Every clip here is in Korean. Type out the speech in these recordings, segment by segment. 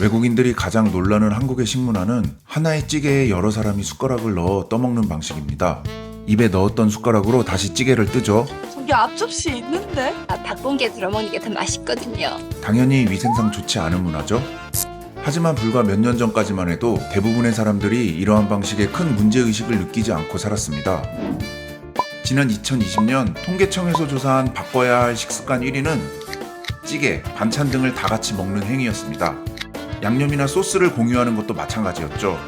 외국인들이 가장 놀라는 한국의 식문화는 하나의 찌개에 여러 사람이 숟가락을 넣어 떠먹는 방식입니다. 입에 넣었던 숟가락으로 다시 찌개를 뜨죠. 저기 앞접시 있는데? 아, 닭공기에 들어먹는 게 더 맛있거든요. 당연히 위생상 좋지 않은 문화죠. 하지만 불과 몇 년 전까지만 해도 대부분의 사람들이 이러한 방식에 큰 문제의식을 느끼지 않고 살았습니다. 지난 2020년 통계청에서 조사한 바꿔야 할 식습관 1위는 찌개, 반찬 등을 다 같이 먹는 행위였습니다. 양념이나 소스를 공유하는 것도 마찬가지였죠.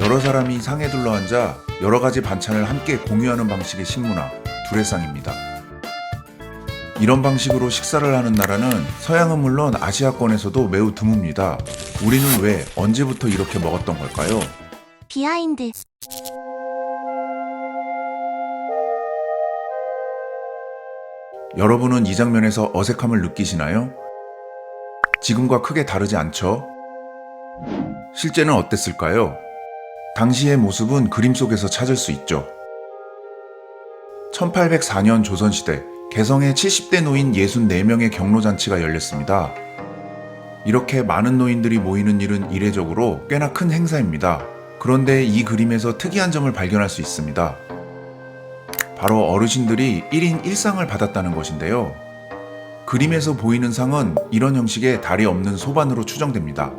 여러 사람이 상에 둘러앉아 여러 가지 반찬을 함께 공유하는 방식의 식문화, 두레상입니다. 이런 방식으로 식사를 하는 나라는 서양은 물론 아시아권에서도 매우 드뭅니다. 우리는 왜 언제부터 이렇게 먹었던 걸까요? 비하인드 여러분은 이 장면에서 어색함을 느끼시나요? 지금과 크게 다르지 않죠? 실제는 어땠을까요? 당시의 모습은 그림 속에서 찾을 수 있죠. 1804년 조선시대 개성의 70대 노인 64명의 경로잔치가 열렸습니다. 이렇게 많은 노인들이 모이는 일은 이례적으로 꽤나 큰 행사입니다. 그런데 이 그림에서 특이한 점을 발견할 수 있습니다. 바로 어르신들이 1인 1상을 받았다는 것인데요. 그림에서 보이는 상은 이런 형식의 다리 없는 소반으로 추정됩니다.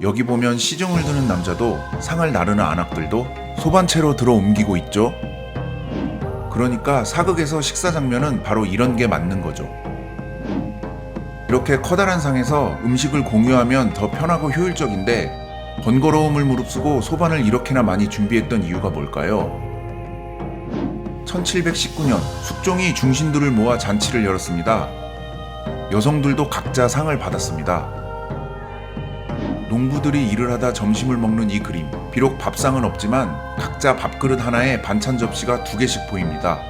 여기 보면 시중을 드는 남자도 상을 나르는 안악들도 소반채로 들어 옮기고 있죠. 그러니까 사극에서 식사 장면은 바로 이런 게 맞는 거죠. 이렇게 커다란 상에서 음식을 공유하면 더 편하고 효율적인데 번거로움을 무릅쓰고 소반을 이렇게나 많이 준비했던 이유가 뭘까요? 1719년 숙종이 중신들을 모아 잔치를 열었습니다. 여성들도 각자 상을 받았습니다. 농부들이 일을 하다 점심을 먹는 이 그림. 비록 밥상은 없지만 각자 밥그릇 하나에 반찬 접시가 두 개씩 보입니다.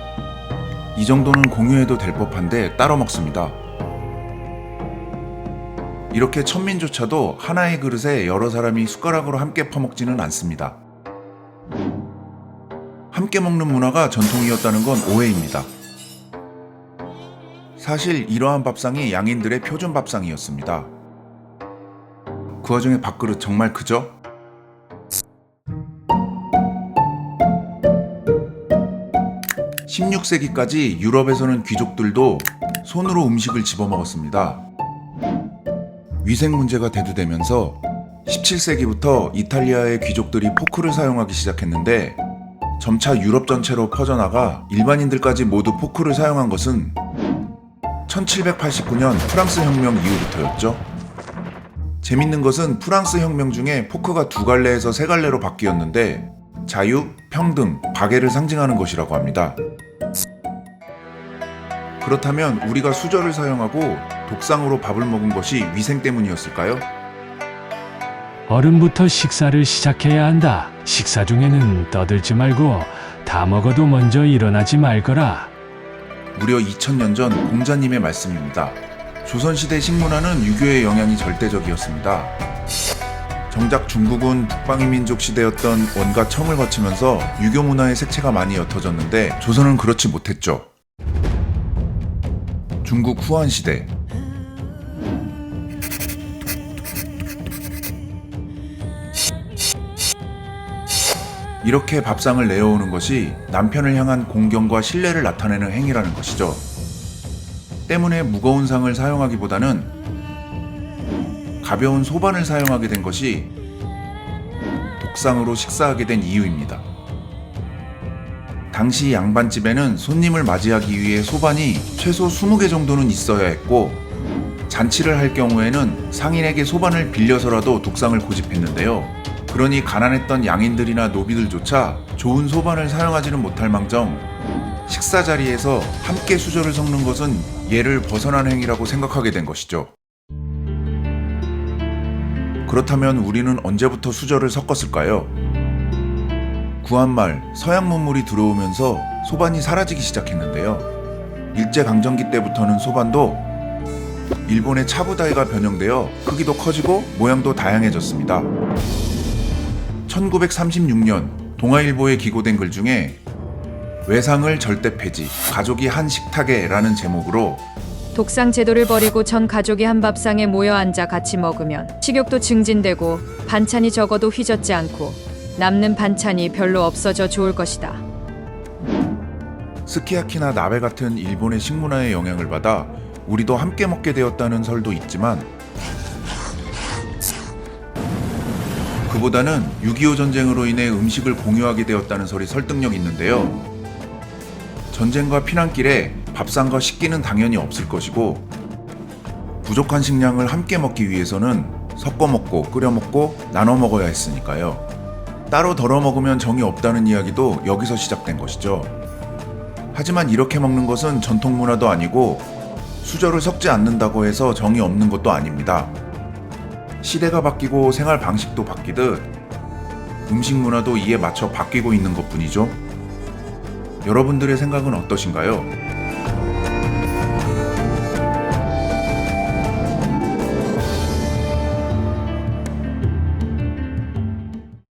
이 정도는 공유해도 될 법한데 따로 먹습니다. 이렇게 천민조차도 하나의 그릇에 여러 사람이 숟가락으로 함께 퍼먹지는 않습니다. 함께 먹는 문화가 전통이었다는 건 오해입니다. 사실 이러한 밥상이 양인들의 표준 밥상이었습니다. 그 와중에 밥그릇 정말 크죠? (16세기까지) 유럽에서는 귀족들도 손으로 음식을 집어 먹었습니다. 위생 문제가 대두되면서 17세기부터 이탈리아의 귀족들이 포크를 사용하기 시작했는데 점차 유럽 전체로 퍼져나가 일반인들까지 모두 포크를 사용한 것은 1789년 프랑스 혁명 이후부터였죠. 재밌는 것은 프랑스 혁명 중에 포크가 두 갈래에서 세 갈래로 바뀌었는데 자유, 평등, 박애를 상징하는 것이라고 합니다. 그렇다면 우리가 수저를 사용하고 독상으로 밥을 먹은 것이 위생 때문이었을까요? 어른부터 식사를 시작해야 한다. 식사 중에는 떠들지 말고 다 먹어도 먼저 일어나지 말거라. 무려 2000년 전 공자님의 말씀입니다. 조선시대 식문화는 유교의 영향이 절대적이었습니다. 정작 중국은 북방의 민족 시대였던 원과 청을 거치면서 유교 문화의 색채가 많이 옅어졌는데 조선은 그렇지 못했죠. 중국 후한 시대 이렇게 밥상을 내어오는 것이 남편을 향한 공경과 신뢰를 나타내는 행위라는 것이죠. 때문에 무거운 상을 사용하기보다는 가벼운 소반을 사용하게 된 것이 독상으로 식사하게 된 이유입니다. 당시 양반집에는 손님을 맞이하기 위해 소반이 최소 20개 정도는 있어야 했고 잔치를 할 경우에는 상인에게 소반을 빌려서라도 독상을 고집했는데요. 그러니 가난했던 양인들이나 노비들조차 좋은 소반을 사용하지는 못할 망정 식사 자리에서 함께 수저를 섞는 것은 예를 벗어난 행위라고 생각하게 된 것이죠. 그렇다면 우리는 언제부터 수저를 섞었을까요? 구한말 서양 문물이 들어오면서 소반이 사라지기 시작했는데요. 일제 강점기 때부터는 소반도 일본의 차부다이가 변형되어 크기도 커지고 모양도 다양해졌습니다. 1936년 동아일보에 기고된 글 중에 외상을 절대 폐지, 가족이 한 식탁에라는 제목으로 독상 제도를 버리고 전 가족이 한 밥상에 모여 앉아 같이 먹으면 식욕도 증진되고 반찬이 적어도 휘젓지 않고 남는 반찬이 별로 없어져 좋을 것이다. 스키야키나 나베 같은 일본의 식문화의 영향을 받아 우리도 함께 먹게 되었다는 설도 있지만 그보다는 6.25 전쟁으로 인해 음식을 공유하게 되었다는 설이 설득력 있는데요. 전쟁과 피난길에 밥상과 식기는 당연히 없을 것이고 부족한 식량을 함께 먹기 위해서는 섞어 먹고 끓여 먹고 나눠 먹어야 했으니까요. 따로 덜어 먹으면 정이 없다는 이야기도 여기서 시작된 것이죠. 하지만 이렇게 먹는 것은 전통 문화도 아니고 수저를 섞지 않는다고 해서 정이 없는 것도 아닙니다. 시대가 바뀌고 생활 방식도 바뀌듯 음식 문화도 이에 맞춰 바뀌고 있는 것 뿐이죠. 여러분들의 생각은 어떠신가요?